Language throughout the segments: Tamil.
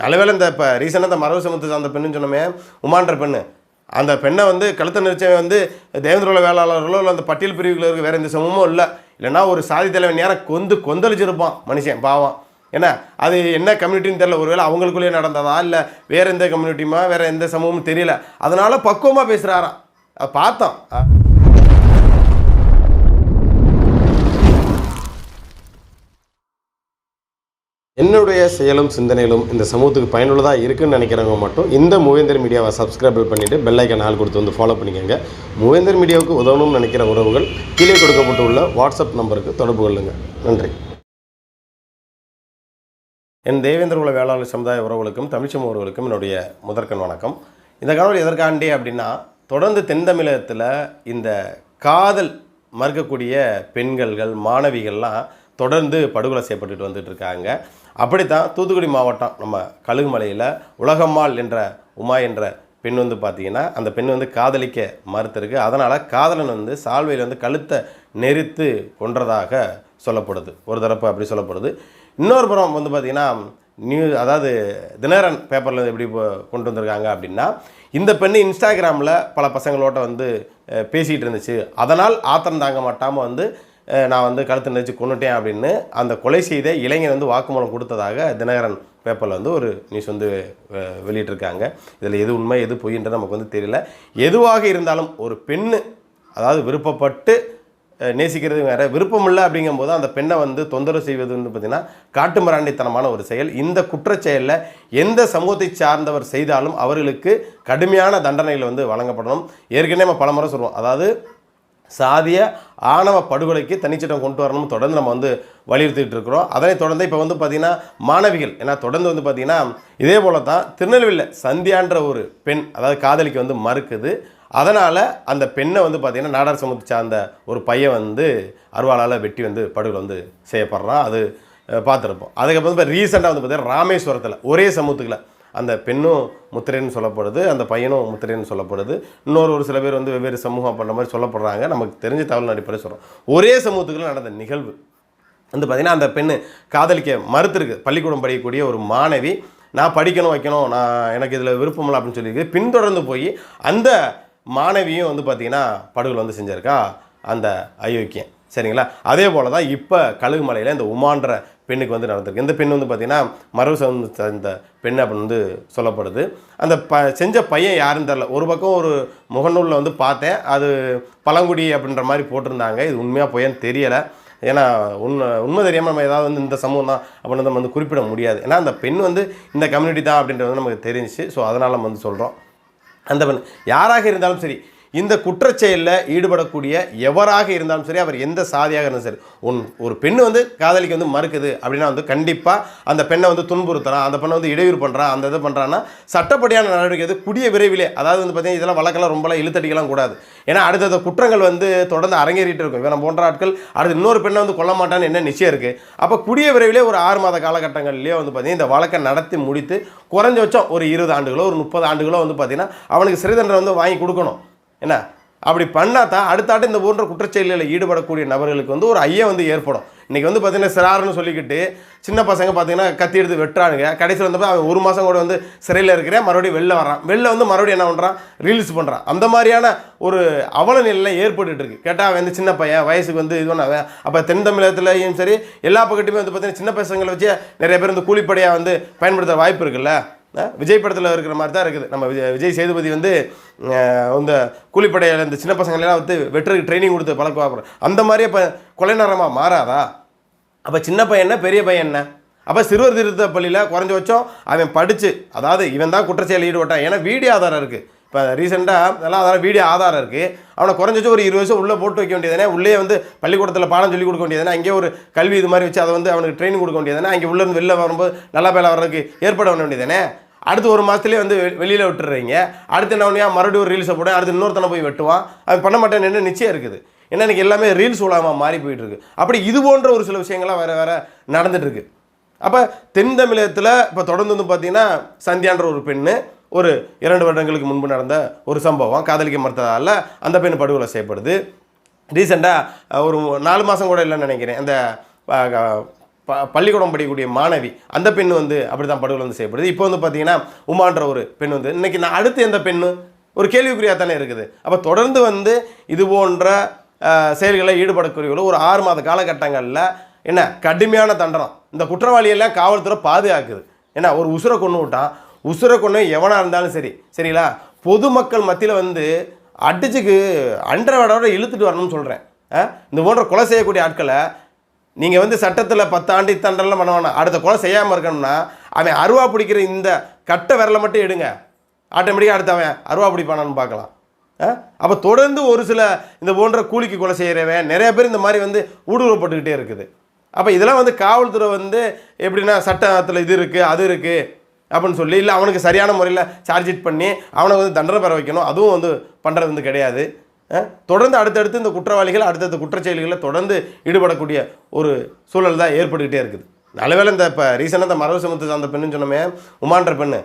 நல்லவேளை இந்த இப்போ ரீசெண்டாக இந்த மரபு சமத்து அந்த பெண்ணுன்னு சொன்னோமே உமான்ற பெண்ணு. அந்த பெண்ணை வந்து கழுத்தை நெரிச்சவன் வந்து தேவேந்திரோல வேளாளர்களோ இல்லை அந்த பட்டியல் பிரிவுகளில் இருக்க வேறு எந்த சமூகமும் இல்லை. இல்லைன்னா ஒரு சாதி தலைவன் நேரம் கொந்து கொந்தளிச்சிருப்பான் மனுஷன் பாவம். என்ன? அது என்ன கம்யூனிட்டின்னு தெரியல. ஒருவேளை அவங்களுக்குள்ளேயே நடந்ததா? இல்லை வேறு எந்த கம்யூனிட்டியுமா வேறு எந்த சமூகமும் தெரியல. அதனால் பக்குவமாக பேசுகிறாராம் பார்த்தோம். என்னுடைய செயலும் சிந்தனையிலும் இந்த சமூகத்துக்கு பயனுள்ளதாக இருக்குன்னு நினைக்கிறவங்க மட்டும் இந்த மூவேந்தர் மீடியாவை சப்ஸ்கிரைபிள் பண்ணிவிட்டு பெல்லைக்கன் ஆள் கொடுத்து வந்து ஃபாலோ பண்ணிக்கோங்க. மூவேந்தர் மீடியாவுக்கு உதவணும்னு நினைக்கிற உறவுகள் கீழே கொடுக்கப்பட்டு உள்ள வாட்ஸ்அப் நம்பருக்கு தொடர்பு கொள்ளுங்கள் நன்றி. என் தேவேந்திர உள்ள வேளாண் சமுதாய உறவுகளுக்கும் தமிழ்ச்சம் உறவுகளுக்கும் என்னுடைய முதற்கண் வணக்கம். இந்த கணவர் எதற்காண்டி அப்படின்னா தொடர்ந்து தென் தமிழகத்தில் இந்த காதல் மறுக்கக்கூடிய பெண்கள்கள் மாணவிகள்லாம் தொடர்ந்து படுகொலை செய்யப்பட்டுட்டு வந்துட்டு இருக்காங்க. அப்படித்தான் தூத்துக்குடி மாவட்டம் நம்ம கழுகுமலையில் உலகம்மாள் என்ற உமா என்ற பெண் வந்து பார்த்தீங்கன்னா அந்த பெண் வந்து காதலிக்க மறுத்திருக்கு. அதனால் காதலன் வந்து சால்வையில் வந்து கழுத்தை நெரித்து கொன்றதாக சொல்லப்படுது. ஒரு தரப்பு அப்படி சொல்லப்படுது. இன்னொரு புறம் வந்து பார்த்திங்கன்னா நியூ அதாவது தினரன் பேப்பரில் எப்படி கொண்டு வந்திருக்காங்க அப்படின்னா இந்த பெண்ணு இன்ஸ்டாகிராமில் பல பசங்களோட வந்து பேசிகிட்டு இருந்துச்சு. அதனால் ஆத்திரம் தாங்க மாட்டாமல் வந்து நான் வந்து கழுத்து நெரிச்சு கொண்டுட்டேன் அப்படின்னு அந்த கொலை செய்த இளைஞர் வந்து வாக்குமூலம் கொடுத்ததாக தினகரன் பேப்பரில் வந்து ஒரு நியூஸ் வந்து வெளியிட்டிருக்காங்க. இதில் எது உண்மை எது பொய்ன்றது நமக்கு வந்து தெரியல. எதுவாக இருந்தாலும் ஒரு பெண்ணு அதாவது விருப்பப்பட்டு நேசிக்கிறது வேறு விருப்பம் இல்லை அப்படிங்கும்போது அந்த பெண்ணை வந்து தொந்தரவு செய்வது வந்து பார்த்திங்கன்னா காட்டுமிராண்டித்தனமான ஒரு செயல். இந்த குற்றச் செயலில் எந்த சமூகத்தை சார்ந்தவர் செய்தாலும் அவர்களுக்கு கடுமையான தண்டனைகள் வந்து வழங்கப்படணும். ஏற்கனவே நம்ம பல முறை சொல்லுவோம் அதாவது சாதிய ஆணவ படுகொலைக்கு தனிச்சட்டம் கொண்டு வரணும்னு தொடர்ந்து நம்ம வந்து வலியுறுத்திட்டு இருக்கிறோம். அதனை தொடர்ந்து இப்போ வந்து பார்த்திங்கன்னா மாணவிகள் ஏன்னா தொடர்ந்து வந்து பார்த்திங்கன்னா இதே போல தான் திருநெல்வேலியில் சந்தியான்ற ஒரு பெண் அதாவது காதலிக்கு வந்து மறுக்குது. அதனால் அந்த பெண்ணை வந்து பார்த்திங்கன்னா நாடார் சமூகத்தை சார்ந்த ஒரு பையன் வந்து அருவாளால் வெட்டி வந்து படுகொலை வந்து செய்யப்படுறான். அது பார்த்துருப்போம். அதுக்கப்புறம் இப்போ ரீசெண்டாக வந்து பார்த்திங்கன்னா ராமேஸ்வரத்தில் ஒரே சமூகத்துக்குள்ள அந்த பெண்ணும் முத்திரைன்னு சொல்லப்படுது அந்த பையனும் முத்திரைன்னு சொல்லப்படுது. இன்னொரு ஒரு சில பேர் வந்து வெவ்வேறு சமூகம் பண்ணுற மாதிரி சொல்லப்படுறாங்க. நமக்கு தெரிஞ்ச தகவல் அடிப்படையில் சொல்கிறோம் ஒரே சமூகத்துக்குள்ள நடந்த நிகழ்வு. வந்து பார்த்திங்கன்னா அந்த பெண்ணு காதலிக்க மறுத்திருக்கு. பள்ளிக்கூடம் படிக்கக்கூடிய ஒரு மாணவி நான் படிக்கணும் வைக்கணும். நான் எனக்கு இதில் விருப்பம் இல்லை அப்படின்னு சொல்லியிருக்கு. பின்தொடர்ந்து போய் அந்த மாணவியும் வந்து பார்த்திங்கன்னா படுகொலை வந்து செஞ்சிருக்கா? அந்த அயோக்கியம் சரிங்களா? அதே போல் தான் இப்போ கழுகுமலையில் இந்த உமான்ற பெண்ணுக்கு வந்து நடந்திருக்கு. இந்த பெண் வந்து பார்த்திங்கன்னா மரபு சம்பந்த இந்த பெண் அப்படின்னு வந்து சொல்லப்படுது. அந்த ப செஞ்ச பையன் யாருன்னு தெரில ஒரு பக்கம் ஒரு முகநூலில் வந்து பார்த்தேன். அது பழங்குடி அப்படின்ற மாதிரி போட்டிருந்தாங்க. இது உண்மையாக பொய்யான்னு தெரியலை. ஏன்னா உண்மை உண்மை தெரியாமல் நம்ம ஏதாவது வந்து இந்த சமூகம் தான் அப்படின்னு நம்ம வந்து குறிப்பிட முடியாது. ஏன்னா அந்த பெண் வந்து இந்த கம்யூனிட்டி தான் அப்படின்றது வந்து நமக்கு தெரிஞ்சிச்சு. ஸோ அதனால் நம்ம வந்து சொல்கிறோம் அந்த பெண் யாராக இருந்தாலும் சரி இந்த குற்றச்செயலில் ஈடுபடக்கூடிய எவராக இருந்தாலும் சரி அவர் எந்த சாதியாக இருந்தாலும் சரி உன் ஒரு பெண் வந்து காதலிக்கு வந்து மறுக்குது அப்படின்னா வந்து கண்டிப்பாக அந்த பெண்ணை வந்து துன்புறுத்துறான் அந்த பெண்ணை வந்து இடையூறு பண்ணுறான் அந்த இது பண்ணுறான்னா சட்டப்படியான நடவடிக்கை வந்து கூடிய விரைவிலே அதாவது வந்து பார்த்தீங்கன்னா இதெல்லாம் வழக்கெல்லாம் ரொம்பலாம் இழுத்தடிக்கலாம் கூடாது. ஏன்னா அடுத்தடுத்த குற்றங்கள் வந்து தொடர்ந்து அரங்கேறிட்டு இருக்கும். இவன் போன்ற ஆட்கள் அடுத்து இன்னொரு பெண்ணை வந்து கொல்ல மாட்டான்னு என்ன நிச்சயம் இருக்குது அப்போ கூடிய விரைவிலே ஒரு ஆறு மாத காலகட்டங்கள்லேயே வந்து பார்த்தீங்கன்னா இந்த வழக்கை நடத்தி முடித்து குறைஞ்சபட்சம் ஒரு இருபது ஆண்டுகளோ ஒரு முப்பது ஆண்டுகளோ வந்து பார்த்தீங்கன்னா அவனுக்கு சிறை தண்டனை வந்து வாங்கி கொடுக்கணும். என்ன? அப்படி பண்ணால் தான் அடுத்தாட்டு இந்த போன்ற குற்றச்செயலில் ஈடுபடக்கூடிய நபர்களுக்கு வந்து ஒரு ஐயம் வந்து ஏற்படும். இன்றைக்கி வந்து பார்த்தீங்கன்னா சிறாருன்னு சொல்லிக்கிட்டு சின்ன பசங்க பார்த்தீங்கன்னா கத்தி எடுத்து வெட்டுறானுங்க. கடைசியில் வந்தப்போ அவன் ஒரு மாதம் கூட வந்து சிறையில் இருக்கிறேன் மறுபடியும் வெளில வரான் வெளில வந்து மறுபடியும் என்ன பண்ணுறான் ரீல்ஸ் பண்ணுறான் அந்த மாதிரியான ஒரு அவல நிலை ஏற்பட்டுருக்கு கேட்டால் அவன் வந்து சின்ன பையன் வயசுக்கு வந்து இது பண்ண அப்போ தென் தமிழகத்துலையும் சரி எல்லா பக்கத்துலையுமே வந்து பார்த்தீங்கன்னா சின்ன பசங்களை வச்சு நிறைய பேர் வந்து கூலிப்படையாக வந்து பயன்படுத்த வாய்ப்பு இருக்குல்ல? விஜய் படத்தில் இருக்கிற மாதிரி தான் இருக்குது. நம்ம விஜய் விஜய் சேதுபதி வந்து இந்த கூலிப்படையில் இந்த சின்ன பசங்களெல்லாம் வந்து வெட்டருக்கு ட்ரைனிங் கொடுத்து பழக்க பார்க்குறோம் அந்த மாதிரி இப்போ கொலைநரமாக மாறாதா? அப்போ சின்ன பையன் பெரிய பையன் என்ன? அப்போ சிறுவர் திருத்த பள்ளியில் குறைஞ்சபட்சம் அவன் படித்து அதாவது இவன் தான் குற்றச்செயல் ஈடுபட்டான். ஏன்னா வீடியோ ஆதாரம் இருக்குது இப்போ ரீசெண்டாக அதெல்லாம் அதெல்லாம் வீடியோ ஆதாரம் இருக்குது அவனை குறைஞ்சபட்சம் ஒரு இருபது வருஷம் உள்ளே போட்டு வைக்க வேண்டியதானே உள்ளே வந்து பள்ளிக்கூடத்தில் பாடம் சொல்லி கொடுக்க வேண்டியதானே அங்கேயே ஒரு கல்வி இது மாதிரி வச்சு அதை வந்து அவனுக்கு ட்ரைனிங் கொடுக்க வேண்டியதானே அங்கே உள்ளேருந்து வெளில வரும்போது நல்லா பேல வர்றதுக்கு ஏற்பாடு பண்ண வேண்டியதானே அடுத்து ஒரு மாதத்துலேயே வந்து வெளியில் விட்டுறீங்க. அடுத்து என்ன ஏன் மறுபடியும் ஒரு ரீல்ஸை போட அடுத்து இன்னொருத்தனை போய் வெட்டுவான். அது பண்ண மாட்டேன்னு நிச்சயம் இருக்குது. ஏன்னா எனக்கு எல்லாமே ரீல்ஸ் உலகமாக மாறி போயிட்டு இருக்கு. அப்படி இது போன்ற ஒரு சில விஷயங்கள்லாம் வேறு வேறு நடந்துகிட்ருக்கு அப்போ தென் தமிழகத்தில் இப்போ தொடர்ந்து வந்து பார்த்தீங்கன்னா சந்தியான்ற ஒரு பெண்ணு ஒரு இரண்டு வருடங்களுக்கு முன்பு நடந்த ஒரு சம்பவம். காதலிக்க மறுத்ததால் அந்த பெண் படுகொலை செய்யப்படுது. ரீசெண்டாக ஒரு நாலு மாதம் கூட இல்லைன்னு நினைக்கிறேன். அந்த ப பள்ளிக்கூடம் படிக்கக்கூடிய மாணவி அந்த பெண் வந்து அப்படி தான் படுகொலை வந்து செய்யப்படுது. இப்போ வந்து பார்த்தீங்கன்னா உமான்ற ஒரு பெண் வந்து இன்னைக்கு நான் அடுத்து எந்த பெண்ணு? ஒரு கேள்விக்குறியாக தானே இருக்குது. அப்போ தொடர்ந்து வந்து இது போன்ற செயல்களில் ஈடுபடக்கூடியவர்கள் ஒரு ஆறு மாத காலகட்டங்களில் என்ன கடுமையான தண்டனம் இந்த குற்றவாளியெல்லாம் காவல்துறை பாதுகாக்குது. ஏன்னா ஒரு உசுரை கொண்டு விட்டான். உசுரை கொண்டு எவனாக இருந்தாலும் சரி சரிங்களா? பொதுமக்கள் மத்தியில் வந்து அடிச்சுக்கு அன்றவடோட இழுத்துட்டு வரணும்னு சொல்கிறேன் இந்த போன்ற கொலை செய்யக்கூடிய ஆட்களை நீங்கள் வந்து சட்டத்தில் பத்து ஆண்டு தண்டனை பண்ண வேணாம். அடுத்த கொலை செய்யாமல் இருக்கணும்னா அவன் அருவா பிடிக்கிற இந்த கட்டை விரலை மட்டும் எடுங்க. ஆட்டோமேட்டிக்காக அடுத்து அவன் அருவா பிடிப்பானான்னு பார்க்கலாம். அப்போ தொடர்ந்து ஒரு சில இந்த போன்ற கூலிக்கு கொலை செய்கிறவன் நிறைய பேர் இந்த மாதிரி வந்து ஊடுருவப்பட்டுக்கிட்டே இருக்குது. அப்போ இதெல்லாம் வந்து காவல்துறை வந்து எப்படின்னா சட்டத்தில் இது இருக்குது அது இருக்குது அப்படின்னு சொல்லி இல்லை அவனுக்கு சரியான முறையில் சார்ஜ் இட் பண்ணி அவனை வந்து தண்டனை பெற வைக்கணும். அதுவும் வந்து பண்ணுறது வந்து கிடையாது. தொடர்ந்து அடுத்தடுத்து இந்த குற்றவாளிகள் அடுத்தடுத்த குற்றச்செயல்களில் தொடர்ந்து ஈடுபடக்கூடிய ஒரு சூழல் தான் ஏற்பட்டுக்கிட்டே இருக்குது. நல்லவேளை இந்த இப்போ ரீசெண்டாக இந்த மரபு சமூகத்தை சார்ந்த பெண்ணுன்னு சொன்னோமே உமான்ற பெண்ணு.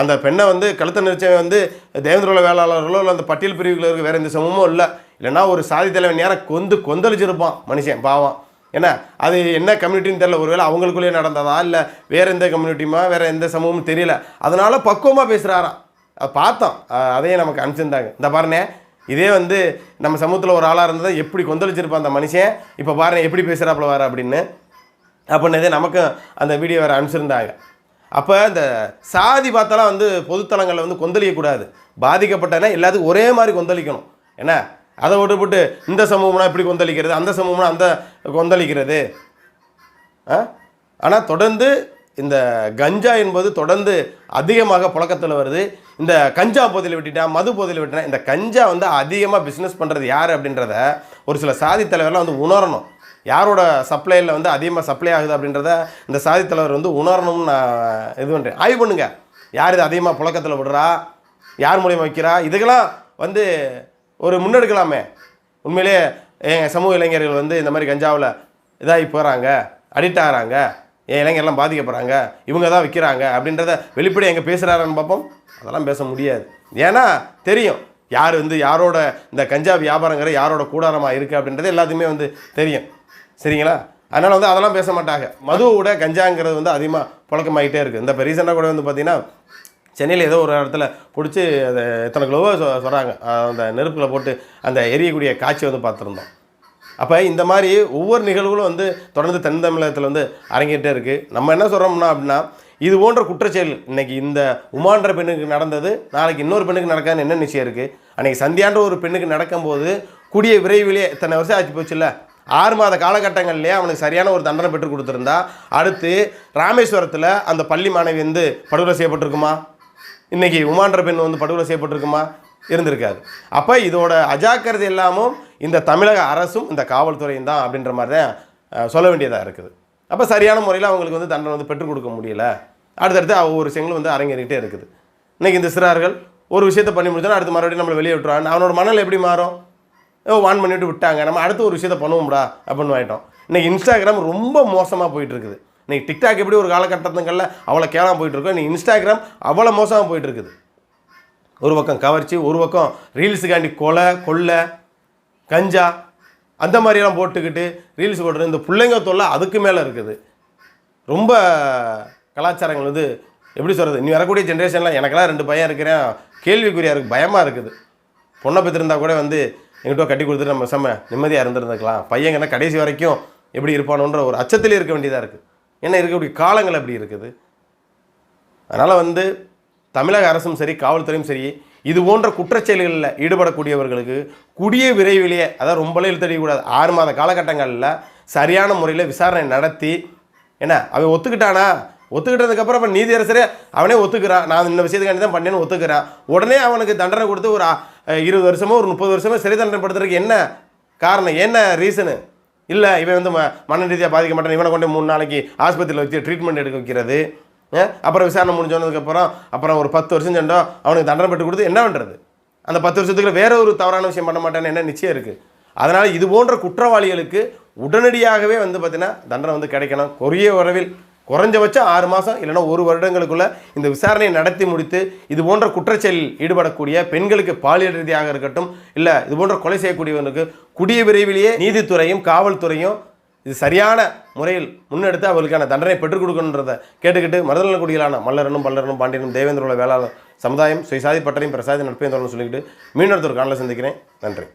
அந்த பெண்ணை வந்து கழுத்த நெரிச்சவன் வந்து தேவேந்திரோல வேளாளர்களோ இல்லை அந்த பட்டியல் பிரிவுகளில் இருக்க வேறு எந்த சமமும் இல்லை. இல்லைன்னா ஒரு சாதி தலைவன் நேரம் கொந்து கொந்தளிச்சிருப்பான். மனுஷன் பாவம். என்ன? அது என்ன கம்யூனிட்டின்னு தெரியல. ஒருவேளை அவங்களுக்குள்ளேயே நடந்ததா? இல்லை வேறு எந்த கம்யூனிட்டியுமா வேறு எந்த சமூகமும் தெரியல. அதனால் பக்குவமாக பேசுகிறாராம் பார்த்தோம். அதையே அதையும் நமக்கு அனுப்பிச்சிருந்தாங்க. இந்த பாருண்ணே இதே வந்து நம்ம சமூகத்தில் ஒரு ஆளாக இருந்ததை எப்படி கொந்தளிச்சிருப்பான் அந்த மனுஷன்? இப்போ பாருங்க எப்படி பேசுகிறாப்புல வர அப்படின்னு. அப்படின்னதே நமக்கும் அந்த வீடியோ வேறு அனுப்பிச்சிருந்தாங்க. அப்போ இந்த சாதி பார்த்தாலாம் வந்து பொதுத்தலங்களில் வந்து கொந்தளிக்கக்கூடாது. பாதிக்கப்பட்டனா எல்லாத்துக்கும் ஒரே மாதிரி கொந்தளிக்கணும். என்ன? அதை விட்டுவிட்டு இந்த சமூகம்னா இப்படி கொந்தளிக்கிறது? அந்த சமூகம்னா அந்த கொந்தளிக்கிறது. ஆனால் தொடர்ந்து இந்த கஞ்சா என்பது தொடர்ந்து அதிகமாக புழக்கத்தில் வருது. இந்த கஞ்சா போதையில் விட்டுட்டான் மது போதையில் விட்டுனா இந்த கஞ்சா வந்து அதிகமாக பிஸ்னஸ் பண்ணுறது யார் அப்படின்றத ஒரு சில சாதி தலைவர்லாம் வந்து உணரணும். யாரோட சப்ளையில் வந்து அதிகமாக சப்ளை ஆகுது அப்படின்றத இந்த சாதி தலைவர் வந்து உணரணும்னு நான் இது பண்ணுறேன் ஆய்வு பண்ணுங்க. யார் இது அதிகமாக புழக்கத்தில் விடுறா? யார் மூலியமாக வைக்கிறா? இதுக்கெல்லாம் வந்து ஒரு முன்னெடுக்கலாமே. உண்மையிலே என் சமூக இளைஞர்கள் வந்து இந்த மாதிரி கஞ்சாவில் இதாகி போகிறாங்க அடிக்ட் ஆகிறாங்க என் இளைஞர்லாம் பாதிக்கப்படுறாங்க இவங்க தான் விற்கிறாங்க அப்படின்றத வெளிப்படை எங்கே பேசுகிறாருன்னு பார்ப்போம். அதெல்லாம் பேச முடியாது. ஏன்னா தெரியும். யார் வந்து யாரோட இந்த கஞ்சா வியாபாரங்கிற யாரோட கூடாரமாக இருக்குது அப்படின்றது எல்லாத்துக்குமே வந்து தெரியும். சரிங்களா? அதனால் வந்து அதெல்லாம் பேச மாட்டாங்க. மதுவை விட கஞ்சாங்கிறது வந்து அதிகமாக புழக்கமாகிட்டே இருக்குது இந்த இப்போ ரீசெண்டாக கூட வந்து பார்த்திங்கன்னா சென்னையில் ஏதோ ஒரு இடத்துல பிடிச்சி அதை எத்தனை கிலோவோ சொ சொல்கிறாங்க அந்த நெருப்பில் போட்டு அந்த எரியக்கூடிய காட்சி வந்து பார்த்துருந்தோம். அப்போ இந்த மாதிரி ஒவ்வொரு நிகழ்வுகளும் வந்து தொடர்ந்து தென் தமிழகத்தில் வந்து அரங்கிட்டே இருக்குது நம்ம என்ன சொல்கிறோம்னா அப்படின்னா இது போன்ற குற்றச்செயல் இன்னைக்கு இந்த உமான்ற பெண்ணுக்கு நடந்தது நாளைக்கு இன்னொரு பெண்ணுக்கு நடக்காதுன்னு என்ன நிச்சயம் இருக்குது அன்றைக்கி சந்தியான்ற ஒரு பெண்ணுக்கு நடக்கும்போது கூடிய விரைவிலே இத்தனை வருஷம் ஆச்சு போச்சுல்ல? ஆறு மாத காலகட்டங்கள்லேயே அவனுக்கு சரியான ஒரு தண்டனை பெற்று கொடுத்துருந்தா அடுத்து ராமேஸ்வரத்தில் அந்த பள்ளி மாணவி வந்து படுகொலை செய்யப்பட்டிருக்குமா? இன்றைக்கி உமான்ற பெண் வந்து படுகொலை செய்யப்பட்டிருக்குமா? இருந்திருக்காது. அப்போ இதோட அஜாக்கிரதை எல்லாமும் இந்த தமிழக அரசும் இந்த காவல்துறையும் தான் அப்படின்ற மாதிரி தான் சொல்ல வேண்டியதாக இருக்குது. அப்போ சரியான முறையில் அவங்களுக்கு வந்து தண்டனை வந்து பெற்றுக் கொடுக்க முடியல. அடுத்தடுத்து ஒவ்வொரு விஷயங்களும் வந்து அரங்கேறிக்கிட்டே இருக்குது. இன்றைக்கி இந்த சிறார்கள் ஒரு விஷயத்தை பண்ணி முடிச்சோன்னா அடுத்து மறுபடியும் நம்மளை வெளியே விட்டுருவாங்க. அவனோட மணல் எப்படி மாறும்? ஓ வான் பண்ணிவிட்டு விட்டாங்க. நம்ம அடுத்து ஒரு விஷயத்தை பண்ணுவோம்டா அப்படின்னு ஆகிட்டோம் இன்னைக்கு இன்ஸ்டாகிராம் ரொம்ப மோசமாக போயிட்டுருக்குது இருக்குது இன்னைக்கு டிக்டாக் எப்படி ஒரு காலகட்டத்துங்களில் அவ்வளோ கேளாமல் போயிட்டுருக்கோ நீ இன்ஸ்டாகிராம் அவ்வளோ மோசமாக போயிட்டு இருக்குது ஒரு பக்கம் கவர்ச்சி ஒரு பக்கம் ரீல்ஸுக்காண்டி கொலை கொள்ளை கஞ்சா அந்த மாதிரியெல்லாம் போட்டுக்கிட்டு ரீல்ஸ் போடுறது இந்த பிள்ளைங்க தொல்லை அதுக்கு மேலே இருக்குது. ரொம்ப கலாச்சாரங்கள் வந்து எப்படி சொல்கிறது நீ வரக்கூடிய ஜென்ரேஷன்லாம் எனக்கெல்லாம் ரெண்டு பையன் இருக்கிறேன் கேள்விக்குறியாக இருக்குது பயமாக இருக்குது. பொண்ணை பெற்றிருந்தா கூட வந்து எங்கிட்ட கட்டி கொடுத்துட்டு நம்ம செம்ம நிம்மதியாக இருந்திருந்துக்கலாம். பையங்கன்னா கடைசி வரைக்கும் எப்படி இருப்பானோன்ற ஒரு அச்சத்தில் இருக்க வேண்டியதாக இருக்குது ஏன்னா இருக்கக்கூடிய காலங்கள் அப்படி இருக்குது. அதனால் வந்து தமிழக அரசும் சரி காவல்துறையும் சரி இது போன்ற குற்றச்செயல்களில் ஈடுபடக்கூடியவர்களுக்கு கூடிய விரைவிலேயே அதாவது ரொம்பலாம் இழுத்தடிக்கக்கூடாது ஆறு மாத காலகட்டங்களில் சரியான முறையில் விசாரணை நடத்தி என்ன அவன் ஒத்துக்கிட்டானா? ஒத்துக்கிட்டதுக்கப்புறம் அப்போ நீதியரசரே அவனே ஒத்துக்கிறான் நான் இந்த விஷயத்துக்காண்டி தான் பண்ணேன்னு ஒத்துக்கிறான் உடனே அவனுக்கு தண்டனை கொடுத்து ஒரு இருபது வருஷமோ ஒரு முப்பது வருஷமோ சிறை தண்டனை படுத்துறதுக்கு என்ன காரணம்? என்ன ரீசனு இல்லை இவன் வந்து ம மன ரீதியாக பாதிக்க மாட்டான் இவனை கொண்டு மூணு நாளைக்கு ஆஸ்பத்திரியில் வச்சு ட்ரீட்மெண்ட் எடுக்க வைக்கிறது. அப்புறம் விசாரணை முடிஞ்சோனதுக்கப்புறம் அப்புறம் ஒரு பத்து வருஷம் சென்றோம் அவனுக்கு தண்டனை பெற்று கொடுத்து என்ன பண்ணுறது அந்த பத்து வருஷத்துக்குள்ள வேற ஒரு தவறான விஷயம் பண்ண மாட்டேன்னு என்ன நிச்சயம் இருக்குது அதனால் இது போன்ற குற்றவாளிகளுக்கு உடனடியாகவே வந்து பார்த்தீங்கன்னா தண்டனை வந்து கிடைக்கணும். கொரிய உறவில் குறைஞ்சபட்சம் ஆறு மாதம் இல்லைன்னா ஒரு வருடங்களுக்குள்ள இந்த விசாரணையை நடத்தி முடித்து இது போன்ற குற்றச்செயலில் ஈடுபடக்கூடிய பெண்களுக்கு பாலியல் ரீதியாக இருக்கட்டும் இல்லை இது போன்ற கொலை செய்யக்கூடியவனுக்கு குடிய விரைவிலேயே நீதித்துறையும் காவல்துறையும் இது சரியான முறையில் முன்னெடுத்து அவர்களுக்கான தண்டனை பெற்றுக் கொடுக்கணுன்றதை கேட்டுக்கிட்டு மருதநல குடிகளான மல்லரனும் பல்லரனும் பாண்டியனும் தேவேந்திர வேளாளர் சமுதாயம் சுயசாதி பட்டறையும் பிரசாதி நட்பையும் தொடர்ந்து சொல்லிக்கிட்டு மீனொருத்தர் காணல சந்திக்கிறேன். நன்றி.